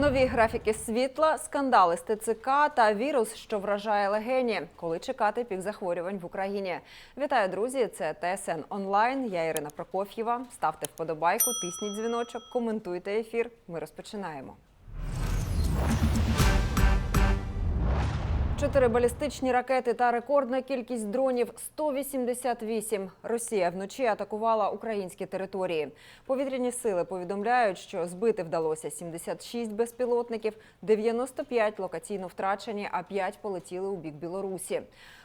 Нові графіки світла, скандали з ТЦК та вірус, що вражає легені. Коли чекати пік захворювань в Україні? Вітаю, друзі! Це ТСН онлайн. Я Ірина Прокоф'єва. Ставте вподобайку, тисніть дзвіночок, коментуйте ефір. Ми розпочинаємо. Чотири балістичні ракети та рекордна кількість дронів 188. Росія вночі атакувала українські території. Повітряні сили повідомляють, що збити вдалося 76 безпілотників, 95 локаційно втрачені, а 5 полетіли у бік Білорусі.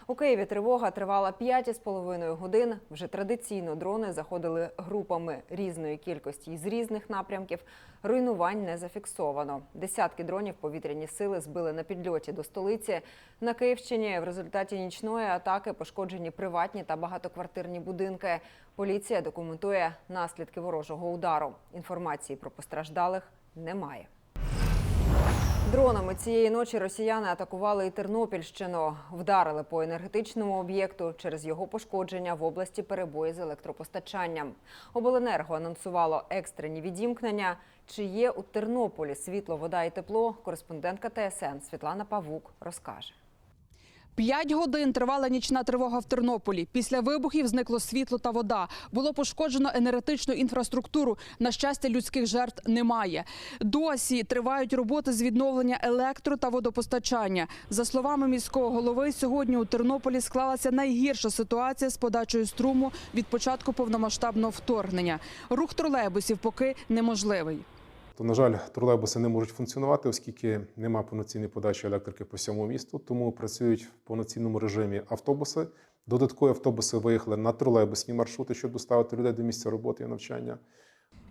У Києві тривога тривала 5,5 годин. Вже традиційно дрони заходили групами різної кількості і з різних напрямків. Руйнувань не зафіксовано. Десятки дронів повітряні сили збили на підльоті до столиці. На Київщині в результаті нічної атаки пошкоджені приватні та багатоквартирні будинки. Поліція документує наслідки ворожого удару. Інформації про постраждалих немає. Дронами цієї ночі росіяни атакували і Тернопільщину. Вдарили по енергетичному об'єкту. Через його пошкодження в області перебої з електропостачанням. Обленерго анонсувало екстрені відімкнення. Чи є у Тернополі світло, вода і тепло? Кореспондентка ТСН Світлана Павук розкаже. П'ять годин тривала нічна тривога в Тернополі. Після вибухів зникло світло та вода. Було пошкоджено енергетичну інфраструктуру. На щастя, людських жертв немає. Досі тривають роботи з відновлення електро та водопостачання. За словами міського голови, сьогодні у Тернополі склалася найгірша ситуація з подачею струму від початку повномасштабного вторгнення. Рух тролейбусів поки неможливий. То, на жаль, тролейбуси не можуть функціонувати, оскільки нема повноцінної подачі електрики по всьому місту. Тому працюють в повноцінному режимі автобуси. Додаткові автобуси виїхали на тролейбусні маршрути, щоб доставити людей до місця роботи і навчання.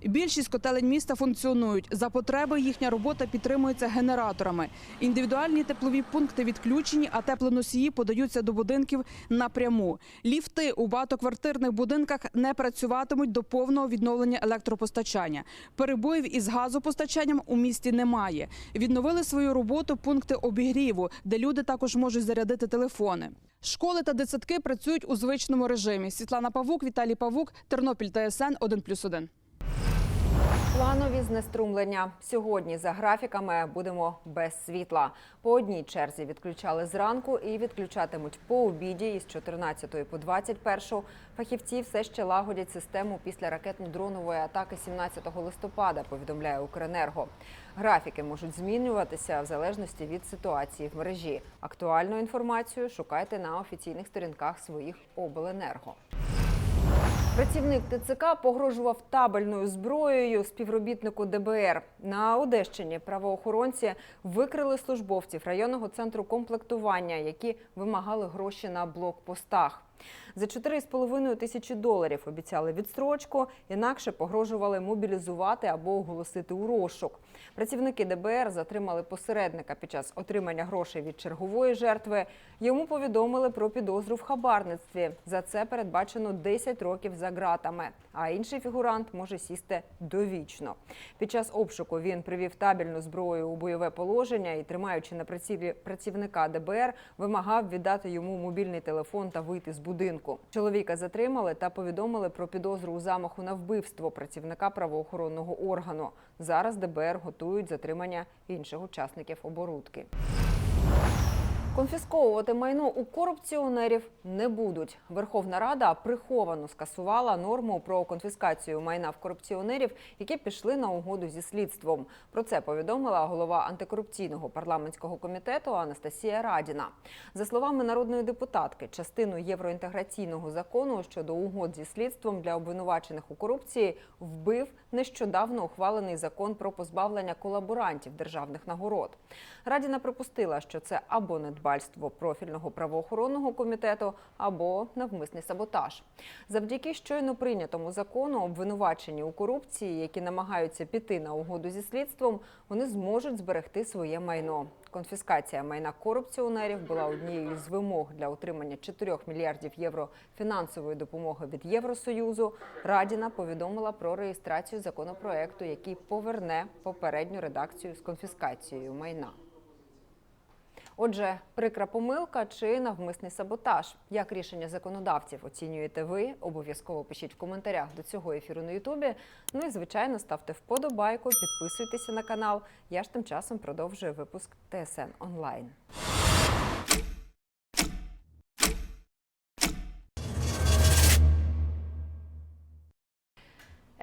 Більшість котелень міста функціонують. За потреби їхня робота підтримується генераторами. Індивідуальні теплові пункти відключені, а теплоносії подаються до будинків напряму. Ліфти у багатоквартирних будинках не працюватимуть до повного відновлення електропостачання. Перебоїв із газопостачанням у місті немає. Відновили свою роботу пункти обігріву, де люди також можуть зарядити телефони. Школи та дитсадки працюють у звичному режимі. Світлана Павук, Віталій Павук, Тернопіль ТСН 1+,1. Планові знеструмлення сьогодні за графіками будемо без світла. По одній черзі відключали зранку і відключатимуть по обіді із 14 по 21. Фахівці все ще лагодять систему після ракетно-дронової атаки 17 листопада. Повідомляє Укренерго. Графіки можуть змінюватися в залежності від ситуації в мережі. Актуальну інформацію шукайте на офіційних сторінках своїх обленерго. Працівник ТЦК погрожував табельною зброєю співробітнику ДБР. На Одещині правоохоронці викрили службовців районного центру комплектування, які вимагали гроші на блокпостах. За 4,5 тисячі доларів обіцяли відстрочку, інакше погрожували мобілізувати або оголосити у розшук. Працівники ДБР затримали посередника під час отримання грошей від чергової жертви. Йому повідомили про підозру в хабарництві. За це передбачено 10 років за ґратами. А інший фігурант може сісти довічно. Під час обшуку він привів табельну зброю у бойове положення і, тримаючи на працівника ДБР, вимагав віддати йому мобільний телефон та вийти з будинку. Чоловіка затримали та повідомили про підозру у замаху на вбивство працівника правоохоронного органу. Зараз ДБР готують затримання інших учасників оборудки. Конфісковувати майно у корупціонерів не будуть. Верховна Рада приховано скасувала норму про конфіскацію майна в корупціонерів, які пішли на угоду зі слідством. Про це повідомила голова антикорупційного парламентського комітету Анастасія Радіна. За словами народної депутатки, частину євроінтеграційного закону щодо угод зі слідством для обвинувачених у корупції вбив нещодавно ухвалений закон про позбавлення колаборантів державних нагород. Радіна припустила, що це або недбальство профільного правоохоронного комітету, або навмисний саботаж. Завдяки щойно прийнятому закону, обвинувачені у корупції, які намагаються піти на угоду зі слідством, вони зможуть зберегти своє майно. Конфіскація майна корупціонерів була однією з вимог для отримання 4 мільярдів євро фінансової допомоги від Євросоюзу. Радіна повідомила про реєстрацію законопроекту, який поверне попередню редакцію з конфіскацією майна. Отже, прикра помилка чи навмисний саботаж? Як рішення законодавців оцінюєте ви? Обов'язково пишіть в коментарях до цього ефіру на Ютубі. Ну і звичайно, ставте вподобайку, підписуйтеся на канал. Я ж тим часом продовжую випуск ТСН онлайн.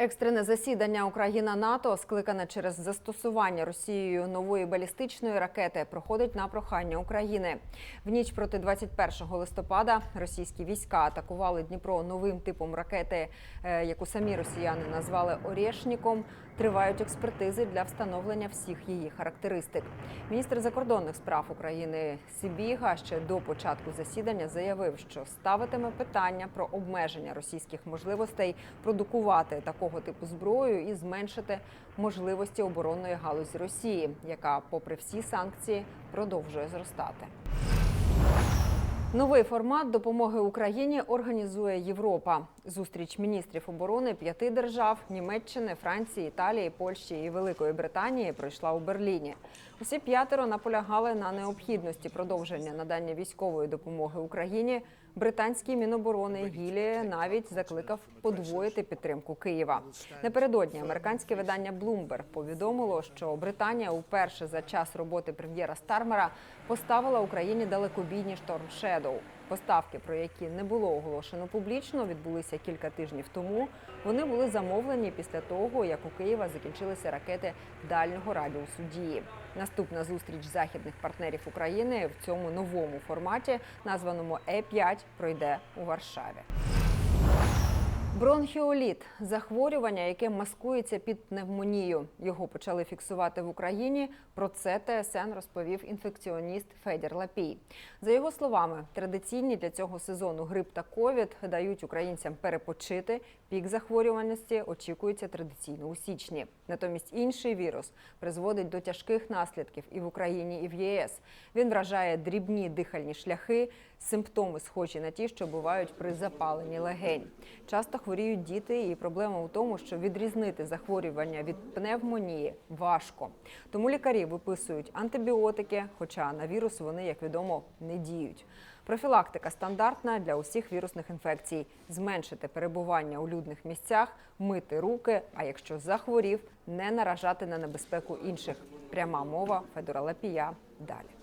Екстрене засідання Україна НАТО, скликане через застосування Росією нової балістичної ракети, проходить на прохання України. В ніч проти 21 листопада російські війська атакували Дніпро новим типом ракети, е, яку самі росіяни назвали Орєшніком. Тривають експертизи для встановлення всіх її характеристик. Міністр закордонних справ України Сибіга ще до початку засідання заявив, що ставитиме питання про обмеження російських можливостей продукувати такого типу зброю і зменшити можливості оборонної галузі Росії, яка, попри всі санкції, продовжує зростати. Новий формат допомоги Україні організує Європа. Зустріч міністрів оборони п'яти держав Німеччини, Франції, Італії, Польщі і Великої Британії пройшла у Берліні. Усі п'ятеро наполягали на необхідності продовження надання військової допомоги Україні. Британський міноборони Гілі навіть закликав подвоїти підтримку Києва. Напередодні американське видання Bloomberg повідомило, що Британія уперше за час роботи прем'єра Стармера поставила Україні далекобійні Storm Shadow. Поставки, про які не було оголошено публічно, відбулися кілька тижнів тому. Вони були замовлені після того, як у Києва закінчилися ракети дальнього радіусу дії. Наступна зустріч західних партнерів України в цьому новому форматі, названому Е5, пройде у Варшаві. Бронхіоліт захворювання, яке маскується під пневмонію. Його почали фіксувати в Україні. Про це ТСН розповів інфекціоніст Федір Лапій. За його словами, традиційні для цього сезону грип та ковід дають українцям перепочити. Пік захворюваності очікується традиційно у січні. Натомість інший вірус призводить до тяжких наслідків і в Україні, і в ЄС. Він вражає дрібні дихальні шляхи, симптоми схожі на ті, що бувають при запаленні легень. Часто хворіють діти, і проблема у тому, що відрізнити захворювання від пневмонії важко. Тому лікарі виписують антибіотики, хоча на вірус вони, як відомо, не діють. Профілактика стандартна для усіх вірусних інфекцій: зменшити перебування у людних місцях, мити руки. А якщо захворів, не наражати на небезпеку інших. Пряма мова Федора Лапія. Далі.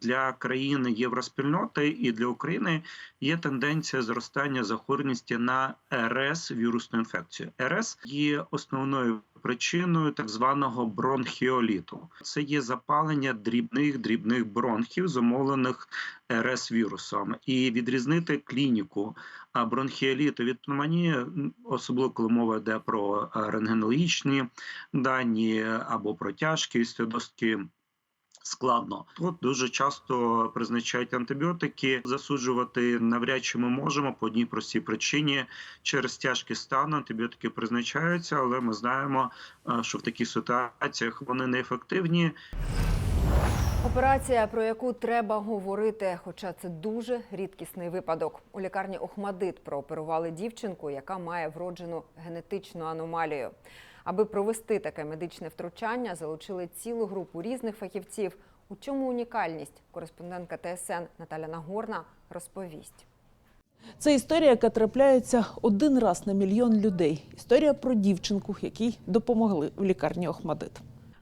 Для країн євроспільноти і для України є тенденція зростання захворюваності на РС вірусну інфекцію. РС є основною причиною так званого бронхіоліту. Це є запалення дрібних дрібних бронхів, зумовлених РС вірусом, і відрізнити клініку бронхіоліту від пневмонії, особливо коли мова йде про рентгенологічні дані або про тяжкість, досить складно. Тут дуже часто призначають антибіотики. Засуджувати навряд чи ми можемо по одній простій причині. Через тяжкість стану антибіотики призначаються, але ми знаємо, е, що в таких ситуаціях вони неефективні. Операція, про яку треба говорити, хоча це дуже рідкісний випадок. У лікарні Охмадит прооперували дівчинку, яка має вроджену генетичну аномалію. Аби провести таке медичне втручання, залучили цілу групу різних фахівців. У чому унікальність? Кореспондентка ТСН Наталя Нагорна розповість. Це історія, яка трапляється один раз на мільйон людей. Історія про дівчинку, якій допомогли в лікарні Охмадит.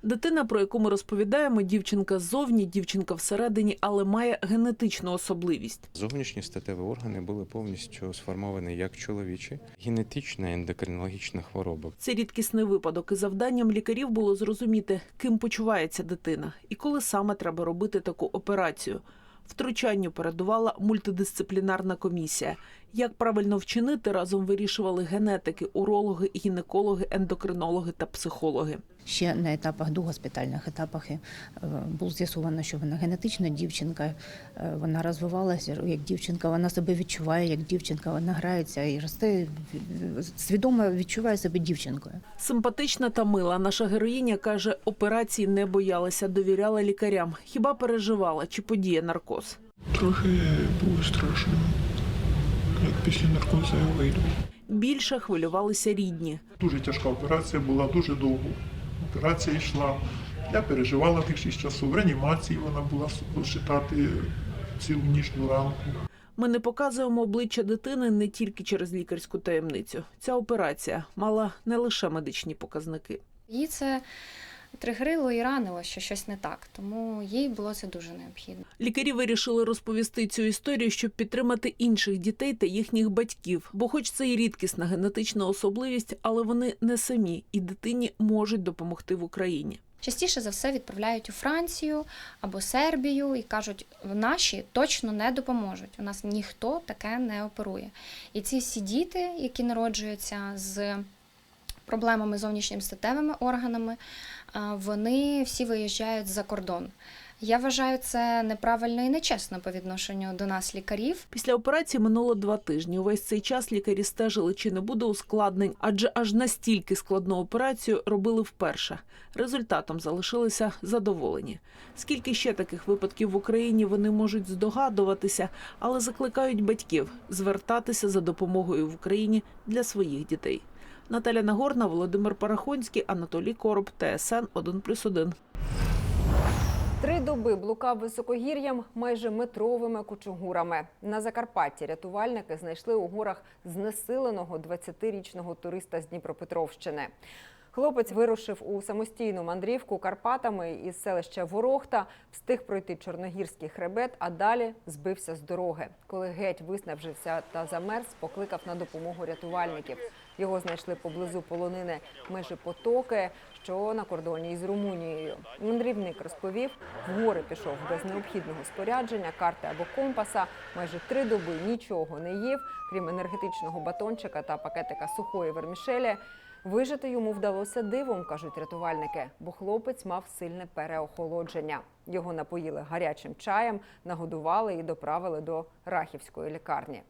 Дитина, про яку ми розповідаємо, дівчинка ззовні, дівчинка всередині, але має генетичну особливість. Зовнішні статеві органи були повністю сформовані як чоловічі. Генетична ендокринологічна хвороба. Це рідкісний випадок, і завданням лікарів було зрозуміти, ким почувається дитина і коли саме треба робити таку операцію. Втручанню передувала мультидисциплінарна комісія. Як правильно вчинити, разом вирішували генетики, урологи, гінекологи, ендокринологи та психологи. Ще на етапах догоспітальних етапах е, було з'ясовано, що вона генетична дівчинка, е, вона розвивалася як дівчинка, вона себе відчуває як дівчинка, вона грається і росте свідомо відчуває себе дівчинкою. Симпатична та мила наша героїня каже, операції не боялася, довіряла лікарям. Хіба переживала, чи подіє наркоз? Трохи було страшно. Як після наркозу я вийду. Більше хвилювалися рідні. Дуже тяжка операція була дуже довго. Операція йшла Я переживала тих шість часу. В реанімації вона була читати цілу нічну ранку. Ми не показуємо обличчя дитини не тільки через лікарську таємницю. Ця операція мала не лише медичні показники. Її це тригерило і ранило, що щось не так, тому їй було це дуже необхідно. Лікарі вирішили розповісти цю історію, щоб підтримати інших дітей та їхніх батьків. Бо, хоч це і рідкісна генетична особливість, але вони не самі і дитині можуть допомогти в Україні. Частіше за все відправляють у Францію або Сербію і кажуть, наші точно не допоможуть. У нас ніхто таке не оперує. І ці всі діти, які народжуються з проблемами зовнішніми статевими органами, вони всі виїжджають за кордон. Я вважаю це неправильно і нечесно по відношенню до нас, лікарів. Після операції минуло два тижні. Увесь цей час лікарі стежили, чи не буде ускладнень, адже аж настільки складну операцію робили вперше. Результатом залишилися задоволені. Скільки ще таких випадків в Україні вони можуть здогадуватися, але закликають батьків звертатися за допомогою в Україні для своїх дітей. Наталя Нагорна, Володимир Парахонський, Анатолій Короб, ТСН 1+,1. Три доби блукав високогір'ям майже метровими кучугурами. На Закарпатті рятувальники знайшли у горах знесиленого 20-річного туриста з Дніпропетровщини. Хлопець вирушив у самостійну мандрівку Карпатами із селища Ворохта, встиг пройти Чорногірський хребет, а далі збився з дороги. Коли геть виснажився та замерз, покликав на допомогу рятувальників. Його знайшли поблизу полонини межі потоки, що на кордоні із Румунією. Мандрівник розповів, в гори пішов без необхідного спорядження, карти або компаса. Майже три доби нічого не їв, крім енергетичного батончика та пакетика сухої вермішелі. Вижити йому вдалося дивом, кажуть рятувальники, бо хлопець мав сильне переохолодження. Його напоїли гарячим чаєм, нагодували і доправили до рахівської лікарні.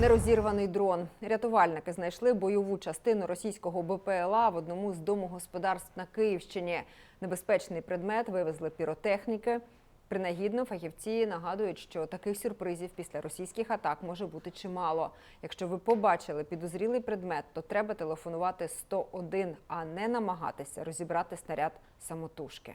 Нерозірваний дрон. Рятувальники знайшли бойову частину російського БПЛА в одному з домогосподарств на Київщині. Небезпечний предмет вивезли піротехніки. Принагідно фахівці нагадують, що таких сюрпризів після російських атак може бути чимало. Якщо ви побачили підозрілий предмет, то треба телефонувати 101, а не намагатися розібрати снаряд самотужки.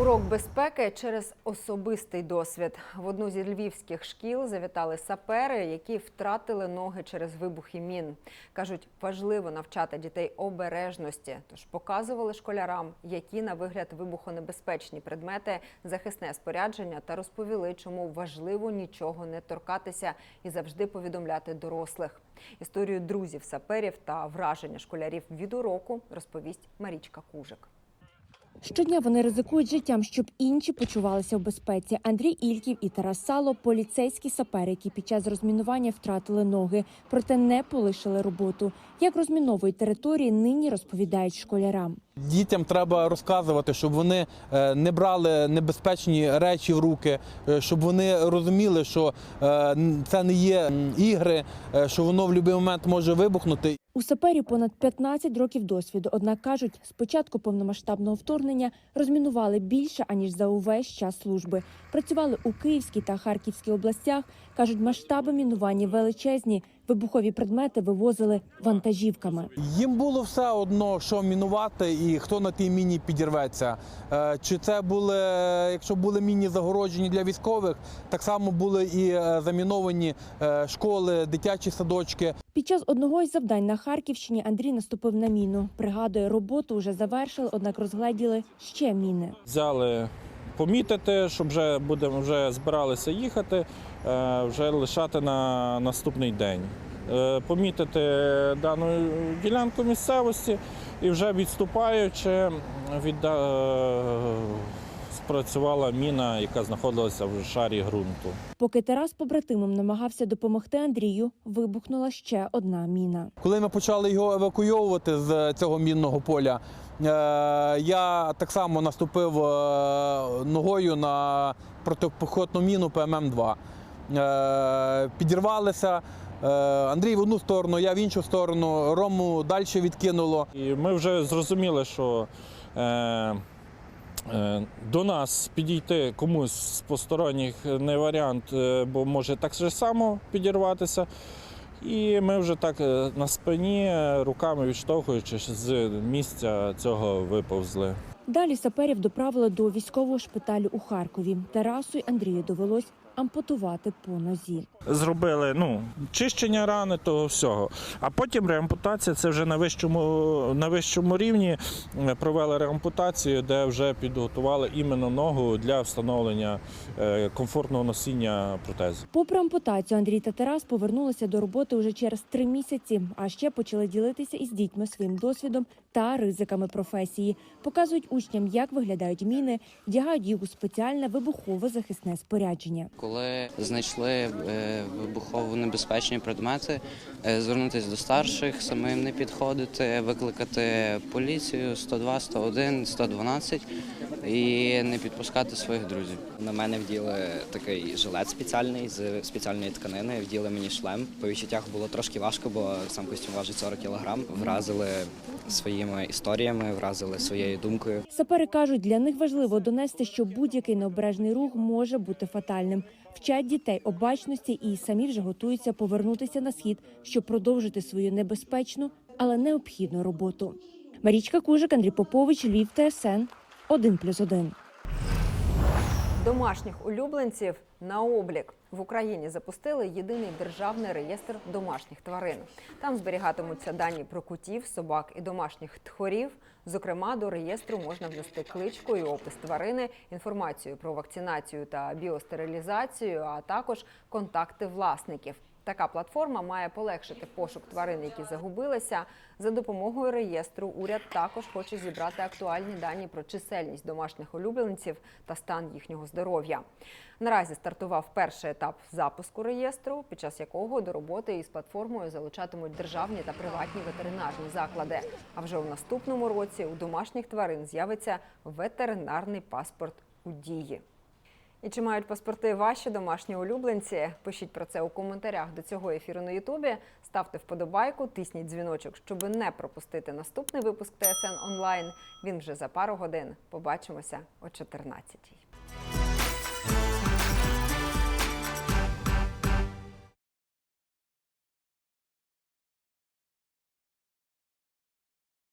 Урок безпеки через особистий досвід. В одну зі львівських шкіл завітали сапери, які втратили ноги через вибухи мін. Кажуть, важливо навчати дітей обережності. Тож показували школярам, які на вигляд вибухонебезпечні предмети, захисне спорядження та розповіли, чому важливо нічого не торкатися і завжди повідомляти дорослих. Історію друзів саперів та враження школярів від уроку розповість Марічка Кужик. Щодня вони ризикують життям, щоб інші почувалися в безпеці. Андрій Ільків і Тарас Сало поліцейські сапери, які під час розмінування втратили ноги, проте не полишили роботу. Як розміновують території, нині розповідають школярам. Дітям треба розказувати, щоб вони е, не брали небезпечні речі в руки, е, щоб вони розуміли, що е, це не є ігри, що воно в будь-який момент може вибухнути. У саперів понад 15 років досвіду. Однак кажуть, спочатку повномасштабного вторгнення розмінували більше аніж за увесь час служби. Працювали у Київській та Харківській областях. кажуть, масштаби мінування величезні. Вибухові предмети вивозили вантажівками. Їм було все одно, що мінувати і хто на тій міні підірветься. Е, Чи це були, якщо були міні загороджені для військових, так само були і е, заміновані е, школи, дитячі садочки. Під час одного із завдань на Харківщині Андрій наступив на міну. Пригадує, роботу вже завершили, однак розгледіли ще міни. взяли помітити, щоб вже будемо вже збиралися їхати, е, вже лишати на наступний день. Е, Помітити дану ділянку місцевості і вже відступаючи, відда... е, спрацювала міна, яка знаходилася в шарі ґрунту. Поки Тарас побратимам намагався допомогти Андрію, вибухнула ще одна міна. Коли ми почали його евакуйовувати з цього мінного поля, я так само наступив е, ногою на протипіхотну міну ПММ-2. Е, Підірвалися. е, Андрій в одну сторону, я в іншу сторону. Рому далі відкинуло. І ми вже зрозуміли, що е, е, до нас підійти комусь з посторонніх не варіант, е, бо може так же само підірватися. І ми вже так е, на спині, е, руками відштовхуючись з місця цього виповзли. Далі саперів доправили до військового шпиталю у Харкові. Тарасу й Андрію довелось ампутувати по нозі. Зробили ну, чищення рани, того всього. А потім реампутація це вже на вищому, на вищому рівні е, провели реампутацію, де вже підготували іменно ногу для встановлення е, комфортного носіння протезу. Попри ампутацію, Андрій та Тарас повернулися до роботи уже через три місяці, а ще почали ділитися із дітьми своїм досвідом та ризиками професії. Показують учням, як виглядають міни, вдягають їх у спеціальне вибухове захисне спорядження. Коли знайшли е, вибухово небезпечні предмети, е, звернутися до старших, самим не підходити, викликати поліцію 102, 101, 112 і не підпускати своїх друзів. На мене вділи такий жилет спеціальний з спеціальної тканини. Вділи мені шлем. По відчуттях було трошки важко, бо сам костюм важить 40 кг. Вразили своїми історіями, вразили своєю думкою. Сапери кажуть, для них важливо донести, що будь-який необережний рух може бути фатальним. Вчать дітей обачності і самі вже готуються повернутися на схід, щоб продовжити свою небезпечну, але необхідну роботу. Марічка Кужик, Андрій Попович, Львів, ТСН 1+,1. Домашніх улюбленців на облік в Україні запустили єдиний державний реєстр домашніх тварин. Там зберігатимуться дані про кутів, собак і домашніх тхорів. Зокрема, до реєстру можна внести кличку і опис тварини, інформацію про вакцинацію та біостерилізацію, а також контакти власників. Така платформа має полегшити пошук тварин, які загубилися. За допомогою реєстру уряд також хоче зібрати актуальні дані про чисельність домашніх улюбленців та стан їхнього здоров'я. Наразі стартував перший етап запуску реєстру, під час якого до роботи із платформою залучатимуть державні та приватні ветеринарні заклади. А вже у наступному році у домашніх тварин з'явиться ветеринарний паспорт у дії. І чи мають паспорти ваші домашні улюбленці? Пишіть про це у коментарях до цього ефіру на Ютубі. Ставте вподобайку, тисніть дзвіночок, щоб не пропустити наступний випуск ТСН онлайн. Він вже за пару годин. Побачимося о 14-й.